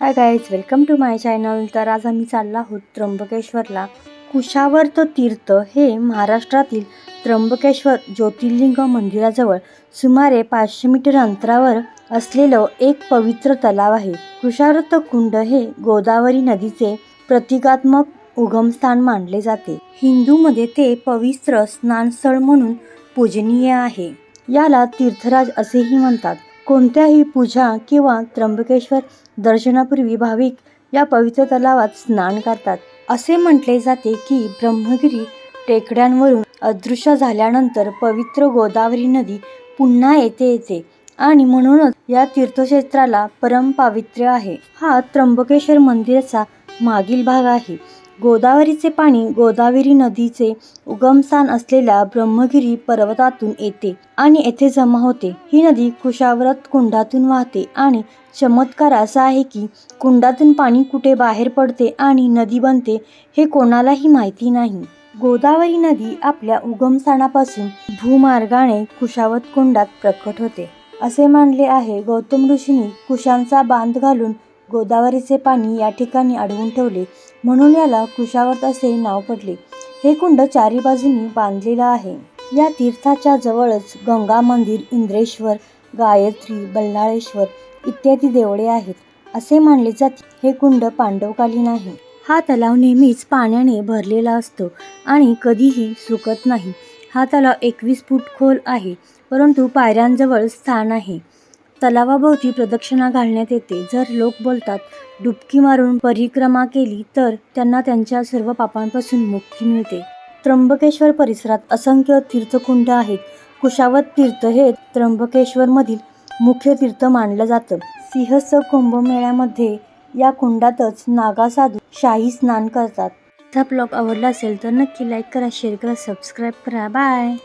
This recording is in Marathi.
Hi guys welcome to my channel तर आज आम्ही चाललो आहोत त्र्यंबकेश्वरला. कुशावर्त तीर्थ हे महाराष्ट्रातील त्र्यंबकेश्वर ज्योतिर्लिंग मंदिराजवळ सुमारे पाचशे मीटर अंतरावर असलेलं एक पवित्र तलाव आहे. कुशावर्त कुंड हे गोदावरी नदीचे प्रतिकात्मक उगमस्थान मानले जाते. हिंदूमध्ये ते पवित्र स्नानस्थळ म्हणून पूजनीय आहे. याला तीर्थराज असेही म्हणतात. कोणत्याही पूजा किंवा त्र्यंबकेश्वर दर्शनापूर्वी भाविक या पवित्र तलावात स्नान करतात. असे म्हटले जाते की ब्रह्मगिरी टेकड्यांवरून अदृश्य झाल्यानंतर पवित्र गोदावरी नदी पुन्हा येथे येते आणि म्हणूनच या तीर्थक्षेत्राला परम पावित्र्य आहे. हा त्र्यंबकेश्वर मंदिराचा मागील भाग आहे. गोदावरीचे पाणी गोदावरी नदीचे उगमस्थान असलेल्या ब्रह्मगिरी पर्वतातून येते आणि येथे जमा होते. ही नदी कुशाव्रत कुंडातून वाहते आणि चमत्कार असा आहे की कुंडातून पाणी कुठे बाहेर पडते आणि नदी बनते हे कोणालाही माहिती नाही. गोदावरी नदी आपल्या उगमस्थानापासून भूमार्गाने कुशावत कुंडात प्रकट होते. असे मानले आहे गौतम ऋषींनी कुशांचा बांध घालून गोदावरीचे पाणी या ठिकाणी अडवून ठेवले. म्हणून याला कुशावर्त असे नाव पडले. हे कुंड चारी बाजूनी बांधलेलं आहे. या तीर्थाच्या जवळच गंगा मंदिर इंद्रेश्वर गायत्री बल्लाळेश्वर इत्यादी देवळे आहेत. असे मानले जाते. हे कुंड पांडवकालीन आहे. हा तलाव नेहमीच पाण्याने भरलेला असतो आणि कधीही सुकत नाही. हा तलाव एकवीस फूट खोल आहे परंतु पायऱ्यांजवळ स्थान आहे. तलावाभोवती प्रदक्षिणा घालण्यात येते. जर लोक बोलतात डुबकी मारून परिक्रमा केली तर त्यांना त्यांच्या सर्व पापांपासून मुक्ती मिळते. त्र्यंबकेश्वर परिसरात असंख्य तीर्थकुंड आहेत. कुशावत तीर्थ हे त्र्यंबकेश्वरमधील मुख्य तीर्थ मानलं जातं. सिंहस्थ कुंभमेळ्यामध्ये या कुंडातच नागा साधू शाही स्नान करतात. हा ब्लॉग आवडला असेल तर नक्की लाईक करा शेअर करा सबस्क्राईब करा. बाय!